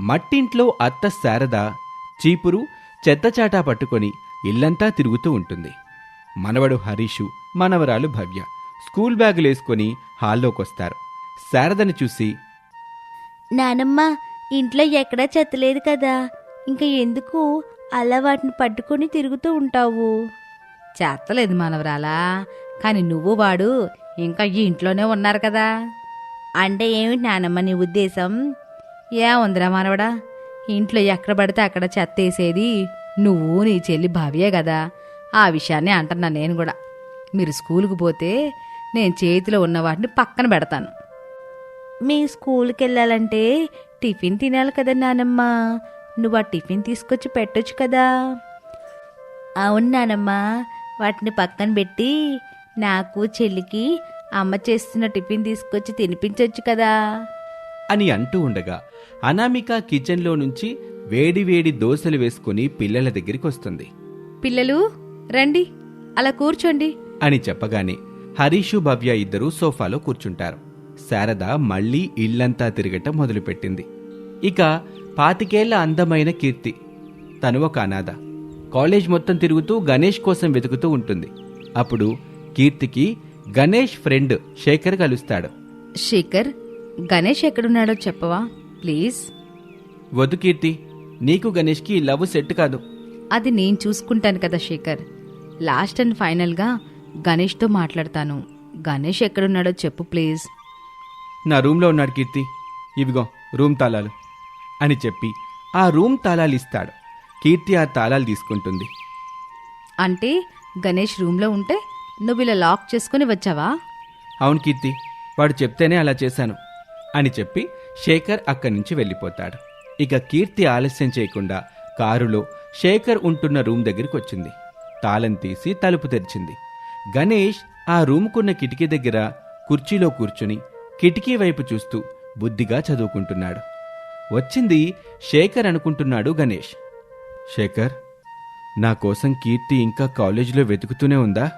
మట్టింట్లో అత్త శారద చీపురు చెత్తచాటా పట్టుకొని ఇల్లంతా తిరుగుతూ ఉంటుంది. మనవడు హరీషు మనవరాలు భవ్య స్కూల్ బ్యాగులేసుకొని హాల్లోకొస్తారు. శారదని చూసి నానమ్మ ఇంట్లో ఎక్కడా చెత్తలేదు కదా. ఇంకా ఎందుకు అలా వాటిని పట్టుకొని తిరుగుతూ ఉంటావు? చేస్తలేదు మనవరాలా. కానీ నువ్వు వాడు ఇంకా ఈ ఇంట్లోనే ఉన్నారు కదా. అంటే ఏమిటి నానమ్మ నీ ఉద్దేశం? ఏముందిరా మనవడా. ఇంట్లో ఎక్కడ పడితే అక్కడ చెత్త వేసేది నువ్వు నీ చెల్లి భావ్యే కదా. ఆ విషయాన్ని అంటున్నా నేను కూడా. మీరు స్కూల్కి పోతే నేను చేతిలో ఉన్న వాటిని పక్కన పెడతాను. మీ స్కూల్కి వెళ్ళాలంటే టిఫిన్ తినాలి కదా నానమ్మ. నువ్వు ఆ టిఫిన్ తీసుకొచ్చి పెట్టొచ్చు కదా. అవును నానమ్మ. వాటిని పక్కన పెట్టి నాకు చెల్లికి అమ్మ చేస్తున్న టిఫిన్ తీసుకొచ్చి తినిపించవచ్చు కదా. అని అంటూ ఉండగా అనామిక కిచెన్లో నుంచి వేడి వేడి దోశలు వేసుకుని పిల్లల దగ్గరికి వస్తుంది. పిల్లలు రండి అలా కూర్చోండి. అని చెప్పగానే హరీషు భవ్య ఇద్దరూ సోఫాలో కూర్చుంటారు. శారద మళ్ళీ ఇల్లంతా తిరగటం మొదలుపెట్టింది. ఇక పాతికేళ్ళ అందమైన కీర్తి తను ఒక అనాథ. కాలేజ్ మొత్తం తిరుగుతూ గణేష్ కోసం వెతుకుతూ ఉంటుంది. అప్పుడు కీర్తికి గణేష్ ఫ్రెండ్ శేఖర్ కలుస్తాడు. శేఖర్ గణేష్ ఎక్కడున్నాడో చెప్పవా? ప్లీజ్. వద్దు కీర్తి. నీకు గణేష్కి లవ్ సెట్ కాదు. అది నేను చూసుకుంటాను కదా శేఖర్. లాస్ట్ అండ్ ఫైనల్గా గణేష్తో మాట్లాడతాను. గణేష్ ఎక్కడున్నాడో చెప్పు ప్లీజ్. నా రూమ్లో ఉన్నాడు కీర్తి. ఇవిగో రూమ్ తాళాలు అని చెప్పి ఆ రూమ్ తాళాలు ఇస్తాడు. కీర్తి ఆ తాళాలు తీసుకుంటుంది. అంటే గణేష్ రూమ్లో ఉంటే నువ్వు ఇలా లాక్ చేసుకుని వచ్చావా? అవును కీర్తి. వాడు చెప్తేనే అలా చేశాను. అని చెప్పి శేఖర్ అక్కడి నుంచి వెళ్ళిపోతాడు. ఇక కీర్తి ఆలస్యం చేయకుండా కారులో శేఖర్ ఉంటున్న రూమ్ దగ్గరికి వచ్చింది. తాళం తీసి తలుపు తెరిచింది. గణేష్ ఆ రూమ్కున్న కిటికీ దగ్గర కుర్చీలో కూర్చుని కిటికీ వైపు చూస్తూ బుద్ధిగా చదువుకుంటున్నాడు. వచ్చింది శేఖర్ అనుకుంటున్నాడు గణేష్. శేఖర్ నా కోసం కీర్తి ఇంకా కాలేజీలో వెతుకుతూనే ఉందా?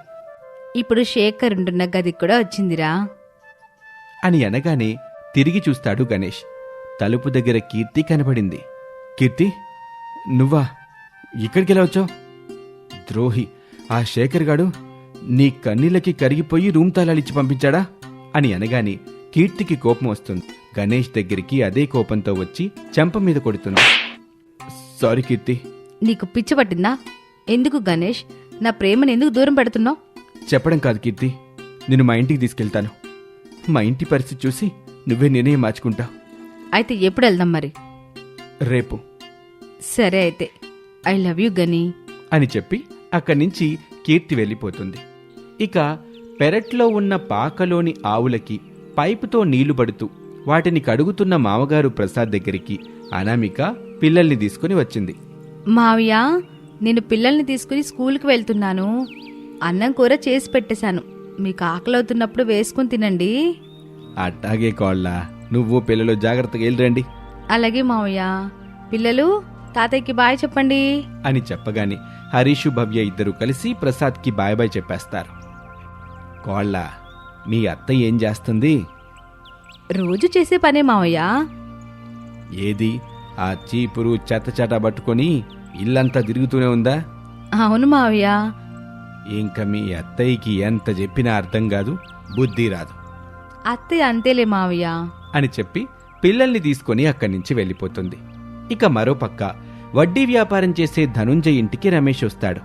ఇప్పుడు శేఖర్ ఉంటున్న గదికి కూడా వచ్చిందిరా. అని అనగానే తిరిగి చూస్తాడు గణేష్. తలుపు దగ్గర కీర్తి కనబడింది. కీర్తి నువ్వా? ఇక్కడికి ఎలా వచ్చావు? ద్రోహి ఆ శేఖర్ గాడు నీ కన్నీళ్ళకి కరిగిపోయి రూమ్ తాళాలిచ్చి పంపించాడా? అని అనగానే కీర్తికి కోపం వస్తుంది. గణేష్ దగ్గరికి అదే కోపంతో వచ్చి చెంప మీద కొడుతున్నా సారీ కీర్తి. నీకు పిచ్చి పట్టిందా? ఎందుకు గణేష్? నా ప్రేమను ఎందుకు దూరం పెడుతున్నావు? చెప్పడం కాదు కీర్తి. నేను మా ఇంటికి తీసుకెళ్తాను. మా ఇంటి పరిస్థితి చూసి నువ్వే నేనే మార్చుకుంటా. అయితే ఎప్పుడు వెళ్దాం మరి? రేపు. సరే అయితే. ఐ లవ్ యూ గనీ. అని చెప్పి అక్కడి నుంచి కీర్తి వెళ్ళిపోతుంది. ఇక పెరట్లో ఉన్న పాకలోని ఆవులకి పైపుతో నీళ్ళు పడుతూ వాటిని కడుగుతున్న మామగారు ప్రసాద్ దగ్గరికి అనామిక పిల్లల్ని తీసుకుని వచ్చింది. మావయ్య నేను పిల్లల్ని తీసుకుని స్కూల్కి వెళ్తున్నాను. అన్నం కూర చేసి పెట్టేశాను. మీకు ఆకలవుతున్నప్పుడు వేసుకుని తినండి. అట్టాగే కోళ్ళ. నువ్వు పిల్లలు జాగ్రత్తగా వెళ్ళిరండి. అలాగే మావయ్య. పిల్లలు తాతయ్యకి బాయ్ చెప్పండి. అని చెప్పగానే హరీషు భవ్య ఇద్దరు కలిసి ప్రసాద్కి బాయ్ బాయ్ చెప్పేస్తారు. కోళ్ళ మీ అత్త ఏం చేస్తుంది? రోజు చేసే పనే మావయ్య. ఏది? ఆ చీపురు చెత్త చెట పట్టుకొని ఇల్లంతా తిరుగుతూనే ఉందా? అవును మావయ్య. ఇంక మీ అత్తయ్యకి ఎంత చెప్పినా అర్థం కాదు బుద్ధి రాదు. అత్తయ్య అంతేలే మావయ్య. అని చెప్పి పిల్లల్ని తీసుకొని అక్కడి నుంచి వెళ్ళిపోతుంది. ఇక మరోపక్క వడ్డీ వ్యాపారం చేసే ధనుంజయ్ ఇంటికి రమేష్ వస్తాడు.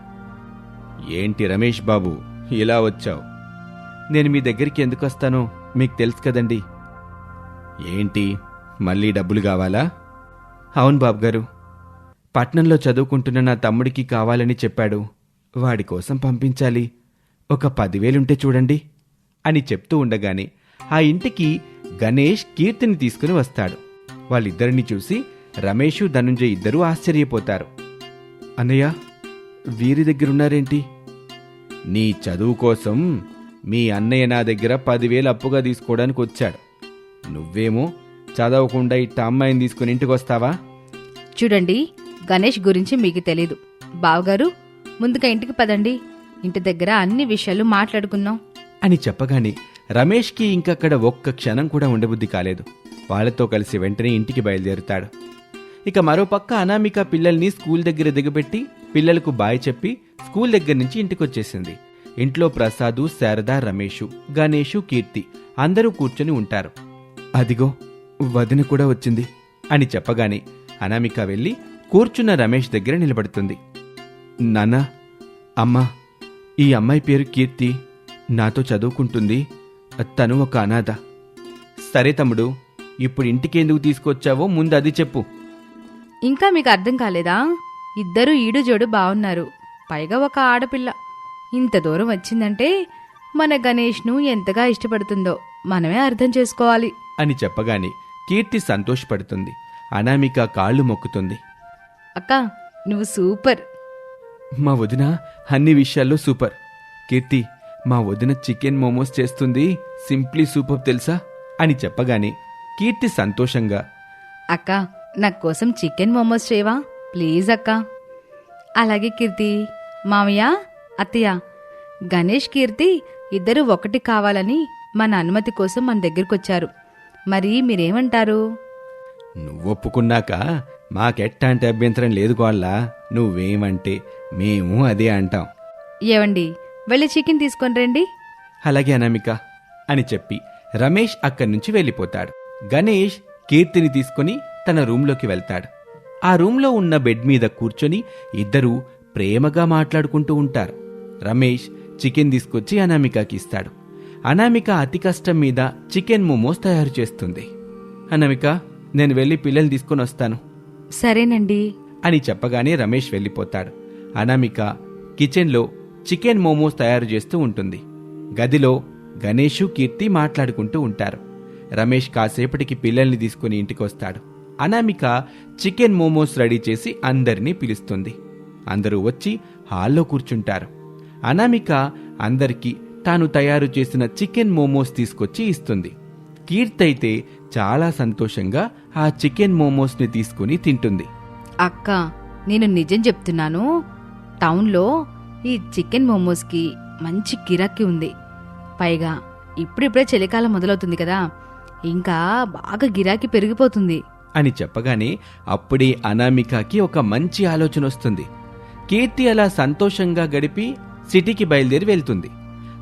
ఏంటి రమేష్ బాబు ఇలా వచ్చావు? నేను మీ దగ్గరికి ఎందుకు వస్తానో మీకు తెలుసు కదండి. ఏంటి మళ్ళీ డబ్బులు కావాలా? అవును బాబుగారు. పట్నంలో చదువుకుంటున్న నా తమ్ముడికి కావాలని చెప్పాడు. వాడి కోసం పంపించాలి. ఒక పదివేలుంటే చూడండి. అని చెప్తూ ఉండగానే ఆ ఇంటికి గణేష్ కీర్తిని తీసుకుని వస్తాడు. వాళ్ళిద్దరిని చూసి రమేషు ధనుంజయ్ ఇద్దరూ ఆశ్చర్యపోతారు. అన్నయ్య వీరి దగ్గరున్నారేంటి? నీ చదువు కోసం మీ అన్నయ్య నా దగ్గర పదివేలు అప్పుగా తీసుకోవడానికి వచ్చాడు. నువ్వేమో చదవకుండా ఇట్ట అమ్మాయిని తీసుకుని ఇంటికి వస్తావా చూడండి గణేష్ గురించి మీకు తెలీదు. బావగారు ముందుగా ఇంటికి పదండి. ఇంటి దగ్గర అన్ని విషయాలు మాట్లాడుకుందాం. అని చెప్పగానే రమేష్కి ఇంకక్కడ ఒక్క క్షణం కూడా ఉండబుద్ధి కాలేదు. వాళ్ళతో కలిసి వెంటనే ఇంటికి బయలుదేరుతాడు. ఇక మరోపక్క అనామిక పిల్లల్ని స్కూల్ దగ్గర దిగబెట్టి పిల్లలకు బాయ్ చెప్పి స్కూల్ దగ్గర నుంచి ఇంటికొచ్చేసింది. ఇంట్లో ప్రసాదు శారద రమేషు గణేషు కీర్తి అందరూ కూర్చొని ఉంటారు. అదిగో వదిన కూడా వచ్చింది అని చెప్పగానే అనామిక వెళ్ళి కూర్చున్న రమేష్ దగ్గర నిలబడుతుంది. నాన్నా అమ్మా ఈ అమ్మాయి పేరు కీర్తి నాతో చదువుకుంటుంది తను ఒక అనాథ. సరే తమ్ముడు ఇప్పుడు ఇంటికి ఎందుకు తీసుకొచ్చావో ముందు అది చెప్పు. ఇంకా మీకు అర్థం కాలేదా? ఇద్దరు ఈడు జోడు బాగున్నారు పైగా ఒక ఆడపిల్ల. ఇంత దూరం వచ్చిందంటే మన గణేష్ను ఎంతగా ఇష్టపడుతుందో మనమే అర్థం చేసుకోవాలి. అని చెప్పగానే కీర్తి సంతోషపడుతుంది. అనామిక కాళ్ళు మొక్కుతుంది. అక్క నువ్వు సూపర్. మా వదిన అన్ని విషయాల్లో సూపర్. కీర్తి మా వదిన చికెన్ మోమోస్ చేస్తుంది సింప్లీ సూపర్ తెలుసా? అని చెప్పగానే కీర్తి సంతోషంగా అక్క నా కోసం చికెన్ మోమోస్ చేయవా? ప్లీజ్ అక్క. అలాగే కీర్తి మామయ్య అత్తయ్య గణేష్ కీర్తి ఇద్దరు ఒకటి కావాలని మన అనుమతి కోసం మన దగ్గరికి వచ్చారు మరి మీరేమంటారు? నువ్వు ఒప్పుకున్నాక మాకెట్టాంటి అభ్యంతరం లేదు కోళ్ళ. నువ్వేమంటే మేము అదే అంటాం. ఏవండి వెళ్ళి చికెన్ తీసుకొని రండి. అలాగే అనామిక అని చెప్పి రమేష్ అక్కడి నుంచి వెళ్ళిపోతాడు. గణేష్ కీర్తిని తీసుకుని తన రూంలోకి వెళ్తాడు. ఆ రూంలో ఉన్న బెడ్ మీద కూర్చొని ఇద్దరూ ప్రేమగా మాట్లాడుకుంటూ ఉంటారు. రమేష్ చికెన్ తీసుకొచ్చి అనామికకి ఇస్తాడు. అనామిక అతి కష్టం మీద చికెన్ మోమోస్ తయారు చేస్తుంది. అనామిక నేను వెళ్ళి పిల్లల్ని తీసుకొని వస్తాను. సరేనండి. అని చెప్పగానే రమేష్ వెళ్ళిపోతాడు. అనామిక కిచెన్లో చికెన్ మోమోస్ తయారు చేస్తూ ఉంటుంది. గదిలో గణేషు కీర్తి మాట్లాడుకుంటూ ఉంటారు. రమేష్ కాసేపటికి పిల్లల్ని తీసుకుని ఇంటికి వస్తాడు అనామిక చికెన్ మోమోస్ రెడీ చేసి అందరినీ పిలుస్తుంది. అందరూ వచ్చి హాల్లో కూర్చుంటారు. అనామిక అందరికీ తాను తయారు చేసిన చికెన్ మోమోస్ తీసుకొచ్చి ఇస్తుంది. కీర్తి అయితే చాలా సంతోషంగా ఆ చికెన్ మోమోస్ని తీసుకుని తింటుంది. అక్క నేను నిజం చెప్తున్నాను. టౌన్లో ఈ చికెన్ మోమోస్కి మంచి గిరాకీ ఉంది. పైగా ఇప్పుడిప్పుడే చలికాలం మొదలవుతుంది కదా ఇంకా బాగా గిరాకీ పెరిగిపోతుంది. అని చెప్పగానే అప్పుడే అనామికకి ఒక మంచి ఆలోచన వస్తుంది. కీర్తి అలా సంతోషంగా గడిపి సిటీకి బయలుదేరి వెళ్తుంది.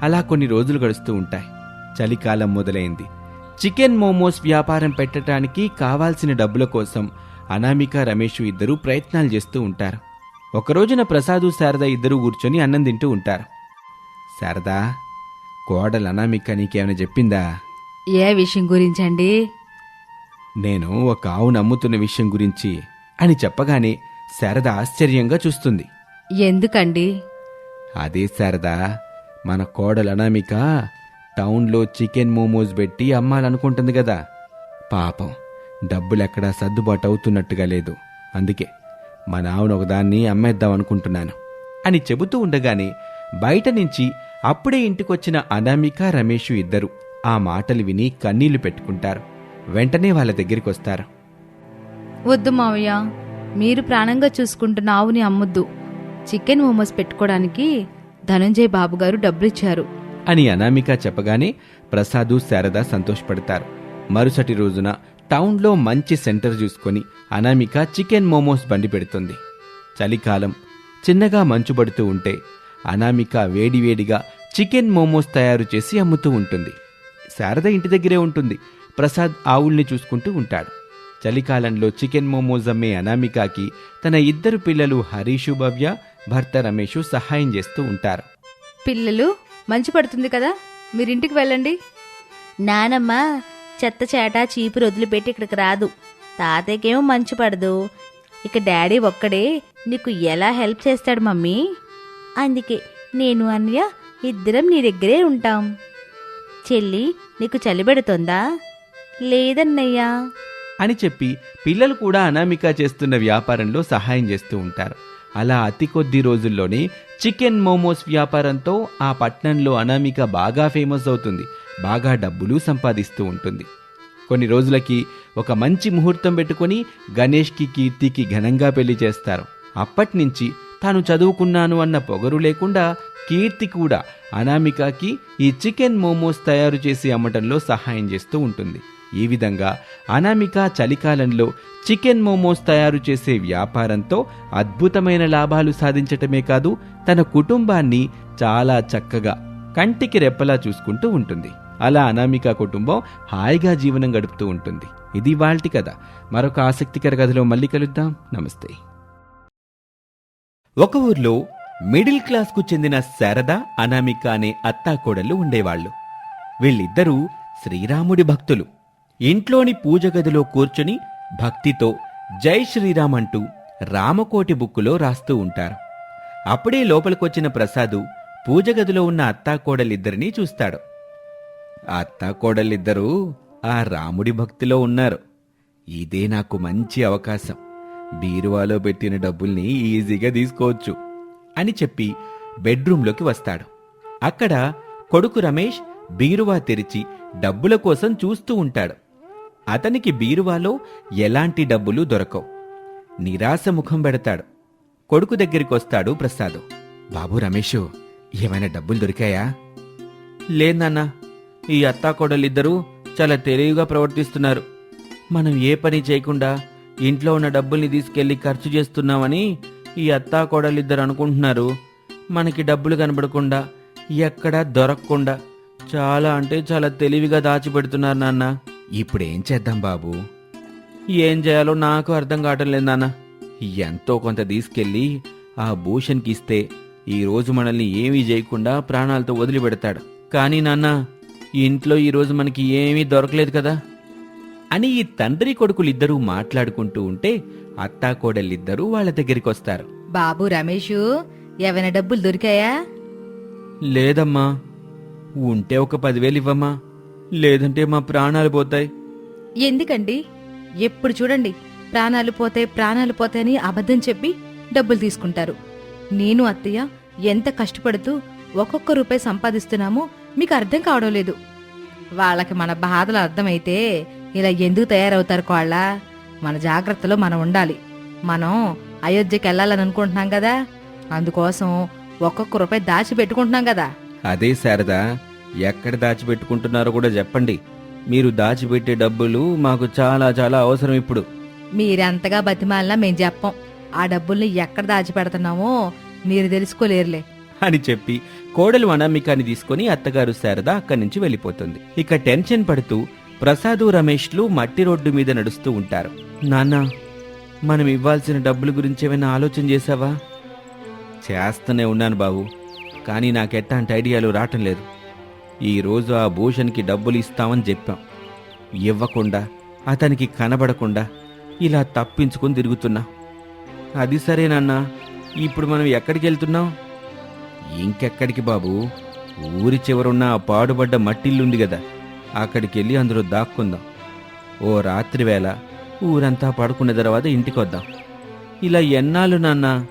అలా కొన్ని రోజులు గడుస్తూ ఉంటాయి. చలికాలం మొదలైంది. చికెన్ మోమోస్ వ్యాపారం పెట్టడానికి కావాల్సిన డబ్బుల కోసం అనామిక రమేష్ ఇద్దరూ ప్రయత్నాలు చేస్తూ ఉంటారు. ఒక రోజున ప్రసాదు శారద ఇద్దరూ కూర్చొని అన్నం తింటూ ఉంటారు. శారదా కోడలు అనామిక నీకేమైనా చెప్పిందా? ఏ విషయం గురించండి? నేను ఒక ఆవును అమ్ముతున్న విషయం గురించి అని చెప్పగానే శారద ఆశ్చర్యంగా చూస్తుంది. ఎందుకండి? అదే శారద మన కోడలు అనామిక టౌన్లో చికెన్ మోమోస్ పెట్టి అమ్మాలనుకుంటుంది కదా. పాపం డబ్బులెక్కడా సర్దుబాటు అవుతున్నట్టుగా లేదు. అందుకే మన ఆవును ఒకదాన్ని అమ్మేద్దాం అనుకుంటున్నాను అని చెబుతూ ఉండగానే బయట నుంచి అప్పుడే ఇంటికొచ్చిన అనామిక రమేషు ఇద్దరు ఆ మాటలు విని కన్నీళ్ళు పెట్టుకుంటారు. వెంటనే వాళ్ళ దగ్గరికి వస్తారు వద్దు మావయ్య మీరు ప్రాణంగా చూసుకుంటున్న ఆవుని అమ్మొద్దు. చికెన్ మోమోస్ పెట్టుకోవడానికి ధనంజయ్ బాబు గారు డబ్బులిచ్చారు. అని అనామిక చెప్పగానే ప్రసాదు శారద సంతోషపడతారు. మరుసటి రోజున టౌన్లో మంచి సెంటర్ చూసుకొని అనామిక చికెన్ మోమోస్ బండి పెడుతుంది. చలికాలం చిన్నగా మంచు పడుతూ ఉంటే అనామిక వేడివేడిగా చికెన్ మోమోస్ తయారు చేసి అమ్ముతూ ఉంటుంది. శారద ఇంటి దగ్గరే ఉంటుంది. ప్రసాద్ ఆవుల్ని చూసుకుంటూ ఉంటాడు. చలికాలంలో చికెన్ మోమోస్ అమ్మే అనామికకి తన ఇద్దరు పిల్లలు హరీషు భవ్య భర్త రమేషు సహాయం చేస్తూ ఉంటారు. పిల్లలు మంచి పడుతుంది కదా? మీరింటికి వెళ్ళండి. నానమ్మ చెత్త చేట చీపురు వదిలిపెట్టి ఇక్కడికి రాదు. తాతయ్యకేమో మంచు పడదు. ఇక డాడీ ఒక్కడే నీకు ఎలా హెల్ప్ చేస్తాడు మమ్మీ? అందుకే నేను అన్నయ్య ఇద్దరం నీ దగ్గరే ఉంటాం. చెల్లి నీకు చలిబెడుతుందా లేదన్నయ్యా. అని చెప్పి పిల్లలు కూడా అనామిక చేస్తున్న వ్యాపారంలో సహాయం చేస్తూ ఉంటారు. అలా అతి కొద్ది రోజుల్లోనే చికెన్ మోమోస్ వ్యాపారంతో ఆ పట్నంలో అనామిక బాగా ఫేమస్ అవుతుంది. బాగా డబ్బులు సంపాదిస్తూ ఉంటుంది. కొన్ని రోజులకి ఒక మంచి ముహూర్తం పెట్టుకొని గణేష్కి కీర్తికి ఘనంగా పెళ్ళి చేస్తారు. అప్పటినుంచి తాను చదువుకున్నాను అన్న పొగరు లేకుండా కీర్తి కూడా అనామికకి ఈ చికెన్ మోమోస్ తయారు చేసి అమ్మటంలో సహాయం చేస్తూ ఉంటుంది. ఈ విధంగా అనామిక చలికాలంలో చికెన్ మోమోస్ తయారు చేసే వ్యాపారంతో అద్భుతమైన లాభాలు సాధించటమే కాదు తన కుటుంబాన్ని చాలా చక్కగా కంటికి రెప్పలా చూసుకుంటూ ఉంటుంది. అలా అనామిక కుటుంబం హాయిగా జీవనం గడుపుతూ ఉంటుంది. ఇది వాల్టి కథ. మరొక ఆసక్తికర కథలో మళ్ళీ కలుద్దాం. నమస్తే. ఒక ఊర్లో మిడిల్ క్లాస్కు చెందిన శారద అనామిక అనే అత్తాకోడళ్ళు ఉండేవాళ్ళు వీళ్ళిద్దరూ శ్రీరాముడి భక్తులు. ఇంట్లోని పూజ గదిలో కూర్చుని భక్తితో జై శ్రీరామ్ అంటూ రామకోటి బుక్కులో రాస్తూ ఉంటారు. అప్పుడే లోపలికొచ్చిన ప్రసాదు పూజ గదిలో ఉన్న అత్తాకోడలిద్దరినీ చూస్తాడు. అత్తాకోడలిద్దరూ ఆ రాముడి భక్తిలో ఉన్నారు. ఇదే నాకు మంచి అవకాశం. బీరువాలో పెట్టిన డబ్బుల్ని ఈజీగా తీసుకోవచ్చు అని చెప్పి బెడ్రూంలోకి వస్తాడు. అక్కడ కొడుకు రమేష్ బీరువా తెరిచి డబ్బుల కోసం చూస్తూ ఉంటాడు. అతనికి బీరువాలో ఎలాంటి డబ్బులు దొరకవు. నిరాశ ముఖం పెడతాడు. కొడుకు దగ్గరికి వస్తాడు ప్రసాద్. బాబు రమేషు ఏమైనా డబ్బులు దొరికాయా? లేదన్నా ఈ అత్తాకోడలిద్దరూ చాలా తెలివిగా ప్రవర్తిస్తున్నారు. మనం ఏ పని చేయకుండా ఇంట్లో ఉన్న డబ్బుల్ని తీసుకెళ్ళి ఖర్చు చేస్తున్నామని ఈ అత్తాకోడలిద్దరు అనుకుంటున్నారు. మనకి డబ్బులు కనబడకుండా ఎక్కడా దొరకకుండా చాలా అంటే చాలా తెలివిగా దాచిపెడుతున్నారు నాన్న. ఇప్పుడేం చేద్దాం బాబు? ఏం చేయాలో నాకు అర్థం కావటం లేదు నాన్న. ఎంతో కొంత తీసుకెళ్ళి ఆ భూషణ్కి ఇస్తే ఈ రోజు మనల్ని ఏమీ చేయకుండా ప్రాణాలతో వదిలిపెడతాడు. కానీ నాన్న ఇంట్లో ఈ రోజు మనకి ఏమీ దొరకలేదు కదా? అని ఈ తండ్రి కొడుకులిద్దరూ మాట్లాడుకుంటూ ఉంటే అత్తాకోడలిద్దరూ వాళ్ళ దగ్గరికి వస్తారు బాబు రమేషు ఏమైనా డబ్బులు దొరికాయా? లేదమ్మా. ఉంటే ఒక పదివేలు ఇవ్వమ్మా లేదంటే మా ప్రాణాలు పోతాయి. ఎందుకండి? ఎప్పుడు చూడండి ప్రాణాలు పోతే ప్రాణాలు పోతాయని అబద్ధం చెప్పి డబ్బులు తీసుకుంటారు. నేను అత్తయ్య ఎంత కష్టపడుతూ ఒక్కొక్క రూపాయి సంపాదిస్తున్నామో మీకు అర్థం కావడం లేదు. వాళ్ళకి మన బాధలు అర్థమైతే ఇలా ఎందుకు తయారవుతారు కోళ్ళ? మన జాగ్రత్తలో మనం ఉండాలి. మనం అయోధ్యకి వెళ్ళాలని అనుకుంటున్నాం కదా? అందుకోసం ఒక్కొక్క రూపాయి దాచి పెట్టుకుంటున్నాం కదా? అదే శారదా ఎక్కడ దాచిపెట్టుకుంటున్నారో కూడా చెప్పండి. మీరు దాచిపెట్టే డబ్బులు మాకు చాలా చాలా అవసరం ఇప్పుడు. మీరెంతగా బతిమాలినా మేం చెప్పం. ఆ డబ్బుల్ని ఎక్కడ దాచిపెడుతున్నామో మీరు తెలుసుకోలేరులే. అని చెప్పి కోడలు అనామికాని తీసుకుని అత్తగారు శారద అక్కడి నుంచి వెళ్ళిపోతుంది. ఇక టెన్షన్ పడుతూ ప్రసాదు రమేష్లు మట్టి రోడ్డు మీద నడుస్తూ ఉంటారు. నాన్న మనం ఇవ్వాల్సిన డబ్బుల గురించి ఏమైనా ఆలోచన చేశావా? చేస్తూనే ఉన్నాను బాబు కానీ నాకెట్టాంటి ఐడియాలు రావటం లేదు. ఈరోజు ఆ భూషణ్కి డబ్బులు ఇస్తామని చెప్పాం. ఇవ్వకుండా అతనికి కనబడకుండా ఇలా తప్పించుకుని తిరుగుతున్నా. అది సరేనన్నా ఇప్పుడు మనం ఎక్కడికి వెళ్తున్నాం? ఇంకెక్కడికి బాబు? ఊరి చివరున్న ఆ పాడుబడ్డ మట్టిల్లుంది కదా అక్కడికి వెళ్ళి అందులో దాక్కుందాం. ఓ రాత్రి వేళ ఊరంతా పడుకున్న తర్వాత ఇంటికి వద్దాం ఇలా ఎన్నాళ్ళు నాన్న?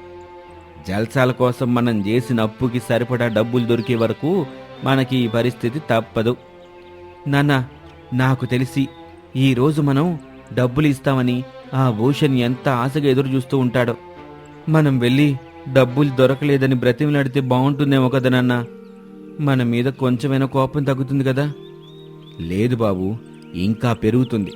జల్సాల కోసం మనం చేసిన అప్పుకి సరిపడా డబ్బులు దొరికే వరకు మనకి ఈ పరిస్థితి తప్పదు. నాన్న నాకు తెలిసి ఈరోజు మనం డబ్బులు ఇస్తామని ఆ భూషణ్ ఎంత ఆశగా ఎదురు చూస్తూ ఉంటాడో. మనం వెళ్ళి డబ్బులు దొరకలేదని బ్రతిమలాడితే బాగుంటుందేమో కదా నాన్న. మన మీద కొంచెమైనా కోపం తగ్గుతుంది కదా. లేదు బాబు ఇంకా పెరుగుతుంది.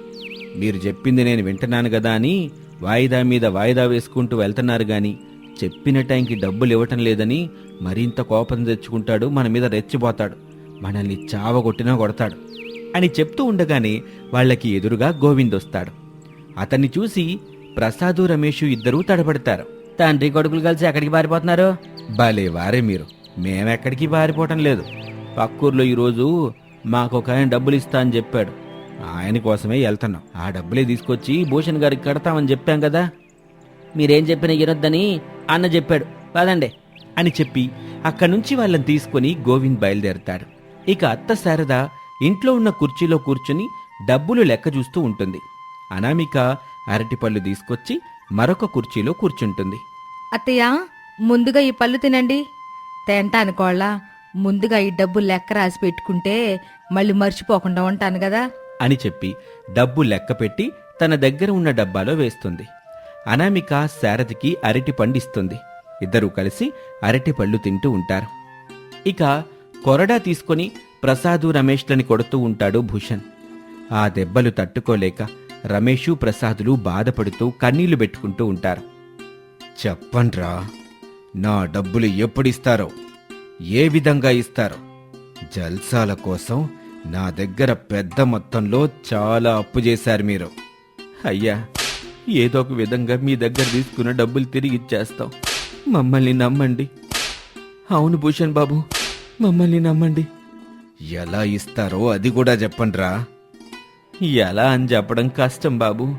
మీరు చెప్పింది నేను వింటున్నాను కదా అని వాయిదా మీద వాయిదా వేసుకుంటూ వెళ్తున్నారు కానీ చెప్పిన టైంకి డబ్బులు ఇవ్వటం లేదని మరింత కోపం తెచ్చుకుంటాడు మన మీద రెచ్చిపోతాడు మనల్ని చావగొట్టినా కొడతాడు అని చెప్తూ ఉండగానే వాళ్ళకి ఎదురుగా గోవింద్ వస్తాడు. అతన్ని చూసి ప్రసాదు రమేషు ఇద్దరూ తడబడతారు. తండ్రి కొడుకులు కలిసి ఎక్కడికి పారిపోతున్నారు? భలే వారే మీరు. మేమెక్కడికి పారిపోవటం లేదు. పక్కూర్లో ఈరోజు మాకు ఒక ఆయన డబ్బులు ఇస్తా అని చెప్పాడు. ఆయన కోసమే వెళ్తున్నాం. ఆ డబ్బులే తీసుకొచ్చి భూషణ్ గారికి కడతామని చెప్పాం కదా. మీరేం చెప్పినా వినొద్దని అన్న చెప్పాడు. పదండి. అని చెప్పి అక్కడి నుంచి వాళ్ళని తీసుకుని గోవింద్ బయలుదేరతాడు. ఇక అత్త శారద ఇంట్లో ఉన్న కుర్చీలో కూర్చుని డబ్బులు లెక్క చూస్తూ ఉంటుంది. అనామిక అరటిపళ్ళు తీసుకొచ్చి మరొక కుర్చీలో కూర్చుంటుంది. అత్తయ్య ముందుగా ఈ పళ్ళు తినండి. తింటాను కోళ్ళ. ముందుగా ఈ డబ్బులు లెక్క రాసి పెట్టుకుంటే మళ్ళీ మర్చిపోకుండా ఉంటాను కదా. అని చెప్పి డబ్బు లెక్క పెట్టి తన దగ్గర ఉన్న డబ్బాలో వేస్తుంది. అనామిక శారదికి అరటి పండిస్తుంది ఇద్దరూ కలిసి అరటి పళ్ళు తింటూ ఉంటారు. ఇక కొరడా తీసుకొని ప్రసాదు రమేష్లని కొడుతూ ఉంటాడు భూషణ్. ఆ దెబ్బలు తట్టుకోలేక రమేషు ప్రసాదులు బాధపడుతూ కన్నీళ్ళు పెట్టుకుంటూ ఉంటారు. చెప్పండ్రా నా డబ్బులు ఎప్పుడిస్తారో? ఏ విధంగా ఇస్తారో? జల్సాల కోసం నా దగ్గర పెద్ద మొత్తంలో చాలా అప్పు చేశారు మీరు. అయ్యా ఏదో ఒక విధంగా మీ దగ్గర తీసుకున్న డబ్బులు తిరిగి ఇచ్చేస్తాం. మమ్మల్ని నమ్మండి. అవును భూషణ్ బాబు మమ్మల్ని నమ్మండి. ఎలా ఇస్తారో అది కూడా చెప్పండ్రా. ఎలా అని చెప్పడం కష్టం బాబు.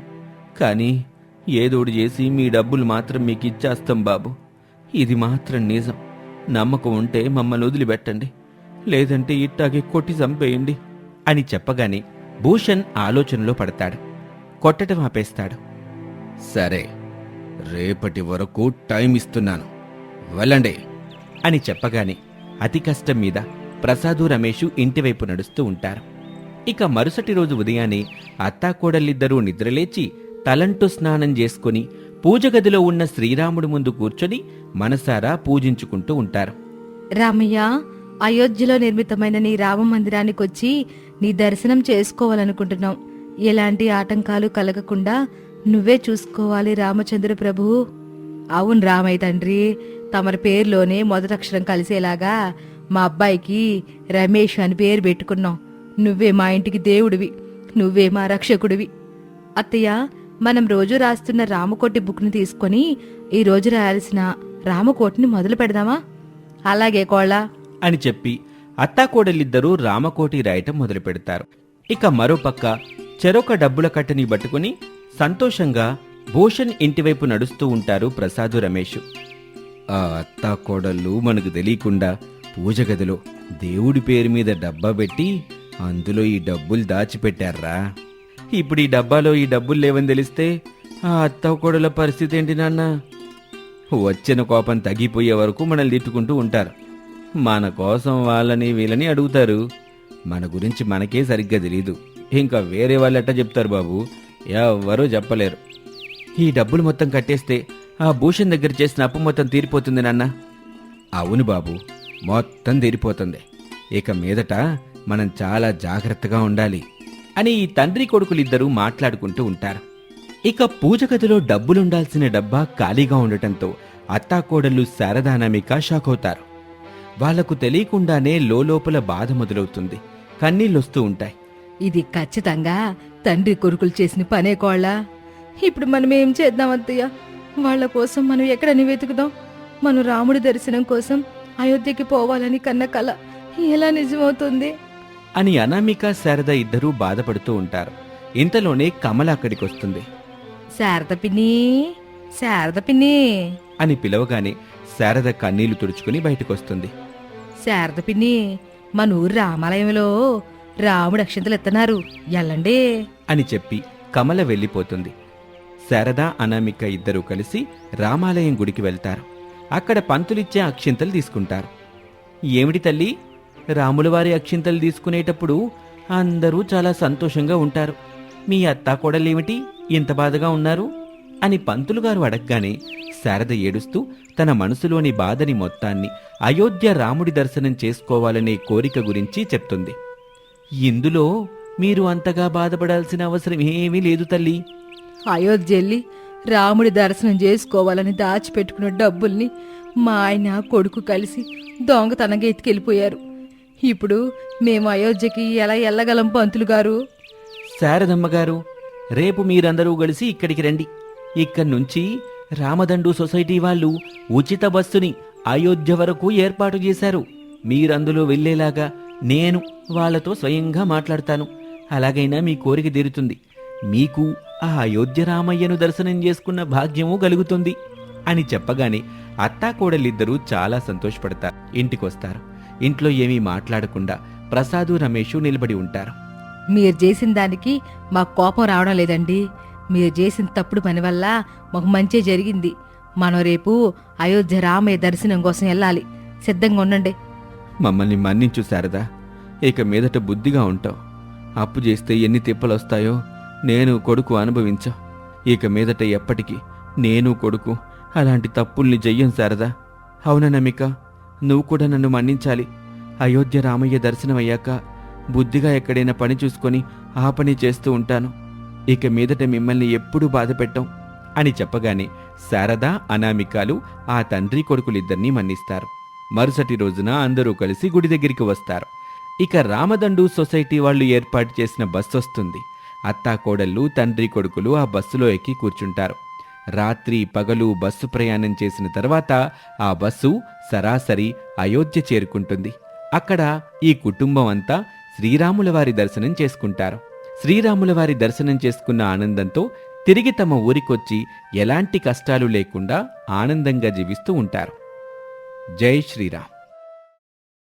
కానీ ఏదోడు చేసి మీ డబ్బులు మాత్రం మీకు ఇచ్చేస్తాం బాబు. ఇది మాత్రం నిజం. నమ్మకం ఉంటే మమ్మల్ని వదిలిపెట్టండి. లేదంటే ఇట్టాగే కొట్టి చంపేయండి. అని చెప్పగానే భూషణ్ ఆలోచనలో పడతాడు. కొట్టడం ఆపేస్తాడు. సరే రేపటి వరకు టైం ఇస్తున్నాను. వెళ్ళండి. అని చెప్పగానే అతి కష్టం మీద ప్రసాదు రమేషు ఇంటివైపు నడుస్తూ ఉంటారు. ఇక మరుసటి రోజు ఉదయాన్నే అత్తాకోడళ్ళిద్దరూ నిద్రలేచి తలంటు స్నానం చేసుకుని పూజ గదిలో ఉన్న శ్రీరాముడి ముందు కూర్చొని మనసారా పూజించుకుంటూ ఉంటారు. రామయ్య అయోధ్యలో నిర్మితమైన నీ రామ మందిరానికి వచ్చి నీ దర్శనం చేసుకోవాలనుకుంటున్నాం. ఎలాంటి ఆటంకాలు కలగకుండా నువ్వే చూసుకోవాలి రామచంద్ర ప్రభు. అవును రామయ్య తండ్రి తమరి పేరులోనే మొదటక్షరం కలిసేలాగా మా అబ్బాయికి రమేష్ అని పేరు పెట్టుకున్నాం. నువ్వే మా ఇంటికి దేవుడివి నువ్వే మా రక్షకుడివి. అత్తయ్య మనం రోజు రాస్తున్న రామకోటి బుక్ని తీసుకొని ఈరోజు రాయాల్సిన రామకోటిని మొదలు పెడదామా? అలాగే కోళ్ళ. అని చెప్పి అత్తాకోడలిద్దరూ రామకోటి రాయటం మొదలు పెడతారు ఇక మరోపక్క చెరొక డబ్బుల కట్టని పట్టుకుని సంతోషంగా భూషణ్ ఇంటివైపు నడుస్తూ ఉంటారు ప్రసాదు రమేష్. ఆ అత్తాకోడళ్ళు మనకు తెలియకుండా పూజ గదిలో దేవుడి పేరు మీద డబ్బా పెట్టి అందులో ఈ డబ్బులు దాచిపెట్టారా? ఇప్పుడు ఈ డబ్బాలో ఈ డబ్బులు లేవని తెలిస్తే ఆ అత్తాకోడల పరిస్థితి ఏంటి నాన్న? వచ్చిన కోపం తగ్గిపోయే వరకు మనల్ని తిట్టుకుంటూ ఉంటారు. మన కోసం వాళ్ళని వీళ్ళని అడుగుతారు. మన గురించి మనకే సరిగ్గా తెలీదు. ఇంకా వేరే వాళ్ళు ఎట్టా చెప్తారు బాబు? ఎవ్వరూ చెప్పలేరు. ఈ డబ్బులు మొత్తం కట్టేస్తే ఆ భూషణ్ దగ్గర చేసిన అప్పు మొత్తం తీరిపోతుంది నాన్న. అవును బాబు మొత్తం తీరిపోతుంది. ఇక మీదట మనం చాలా జాగ్రత్తగా ఉండాలి అని ఈ తండ్రి కొడుకులిద్దరూ మాట్లాడుకుంటూ ఉంటారు. ఇక పూజ గదిలో డబ్బులుండాల్సిన డబ్బా ఖాళీగా ఉండటంతో అత్తాకోడళ్ళు శారదానమిక షాక్ అవుతారు వాళ్ళకు తెలియకుండానే లోలోపల బాధ మొదలవుతుంది. కన్నీళ్ళొస్తూ ఉంటాయి. ఇది ఖచ్చితంగా తండ్రి కొడుకులు చేసిన పనే కోళ్ళ? ఇప్పుడు మనం ఏం చేద్దాం అత్తయ్య? వాళ్ళ కోసం మనం ఎక్కడని వెతుకుదాం? మనం రాముడి దర్శనం కోసం అయోధ్యకి పోవాలని కన్న కల ఎలా నిజమవుతుంది? అని అనామిక శారద ఇద్దరూ బాధపడుతూ ఉంటారు. ఇంతలోనే కమల అక్కడికి వస్తుంది శారద పిన్ని శారద పిన్ని! అని పిలవగానే శారద కన్నీళ్ళు తుడుచుకుని బయటకొస్తుంది. శారద పిన్ని మన ఊరు రామాలయంలో రాముడు అక్షింతలు ఎత్తనారు ఎల్లండి. అని చెప్పి కమల వెళ్ళిపోతుంది. శారద అనామిక ఇద్దరూ కలిసి రామాలయం గుడికి వెళ్తారు. అక్కడ పంతులిచ్చే అక్షింతలు తీసుకుంటారు. ఏమిటి తల్లి? రాములవారి అక్షింతలు తీసుకునేటప్పుడు అందరూ చాలా సంతోషంగా ఉంటారు. మీ అత్తాకోడలేమిటి? ఇంత బాధగా ఉన్నారు? అని పంతులు గారు అడగగానే శారద ఏడుస్తూ తన మనసులోని బాధని మొత్తాన్ని అయోధ్య రాముడి దర్శనం చేసుకోవాలనే కోరిక గురించి చెప్తుంది. ఇందులో మీరు అంతగా బాధపడాల్సిన అవసరం ఏమీ లేదు తల్లి. అయోధ్య వెళ్ళి రాముడి దర్శనం చేసుకోవాలని దాచిపెట్టుకున్న డబ్బుల్ని మా ఆయన కొడుకు కలిసి దొంగతనంగా ఎత్తుకెళ్ళిపోయారు ఇప్పుడు మేము అయోధ్యకి ఎలా వెళ్ళగలం పంతులు గారు? శారదమ్మ గారు రేపు మీరందరూ కలిసి ఇక్కడికి రండి. ఇక్కడి నుంచి రామదండు సొసైటీ వాళ్ళు ఉచిత బస్సుని అయోధ్య వరకు ఏర్పాటు చేశారు. మీరందులో వెళ్ళేలాగా నేను వాళ్ళతో స్వయంగా మాట్లాడతాను. అలాగైనా మీ కోరిక తీరుతుంది. మీకు ఆ అయోధ్య రామయ్యను దర్శనం చేసుకున్న భాగ్యము కలుగుతుంది అని చెప్పగానే అత్తాకోడలిద్దరూ చాలా సంతోషపడతారు. ఇంటికొస్తారు. ఇంట్లో ఏమీ మాట్లాడకుండా ప్రసాదు రమేష్ నిలబడి ఉంటారు. మీరు చేసిన దానికి మాకు కోపం రావడం లేదండి. మీరు చేసిన తప్పుడు పని వల్ల మాకు మంచి జరిగింది. మనం రేపు అయోధ్య రామయ్య దర్శనం కోసం వెళ్ళాలి. సిద్ధంగా ఉండండి. మమ్మల్ని మన్నించు శారదా. ఇక మీదట బుద్ధిగా ఉంటావు. అప్పు చేస్తే ఎన్ని తిప్పలు వస్తాయో నేను కొడుకు అనుభవించా. ఇక మీదట ఎప్పటికీ నేను కొడుకు. అలాంటి తప్పుల్ని చెయ్యం శారదా. అవునా నమిక? నువ్వు కూడా నన్ను మన్నించాలి. అయోధ్య రామయ్య దర్శనం అయ్యాక బుద్ధిగా ఎక్కడైనా పని చూసుకొని ఆ పని చేస్తూ ఉంటాను. ఇక మీదట మిమ్మల్ని ఎప్పుడూ బాధ పెట్టం అని చెప్పగానే శారదా అనామికాలు ఆ తండ్రి కొడుకులిద్దరినీ మన్నిస్తారు. మరుసటి రోజున అందరూ కలిసి గుడి దగ్గరికి వస్తారు. ఇక రామదండు సొసైటీ వాళ్ళు ఏర్పాటు చేసిన బస్సు వస్తుంది. అత్తా కోడళ్ళు తండ్రి కొడుకులు ఆ బస్సులో ఎక్కి కూర్చుంటారు. రాత్రి పగలు బస్సు ప్రయాణం చేసిన తర్వాత ఆ బస్సు సరాసరి అయోధ్య చేరుకుంటుంది. అక్కడ ఈ కుటుంబం అంతా శ్రీరాముల వారి దర్శనం చేసుకుంటారు. శ్రీరాముల వారి దర్శనం చేసుకున్న ఆనందంతో తిరిగి తమ ఊరికొచ్చి ఎలాంటి కష్టాలు లేకుండా ఆనందంగా జీవిస్తూ ఉంటారు. జై శ్రీరామ్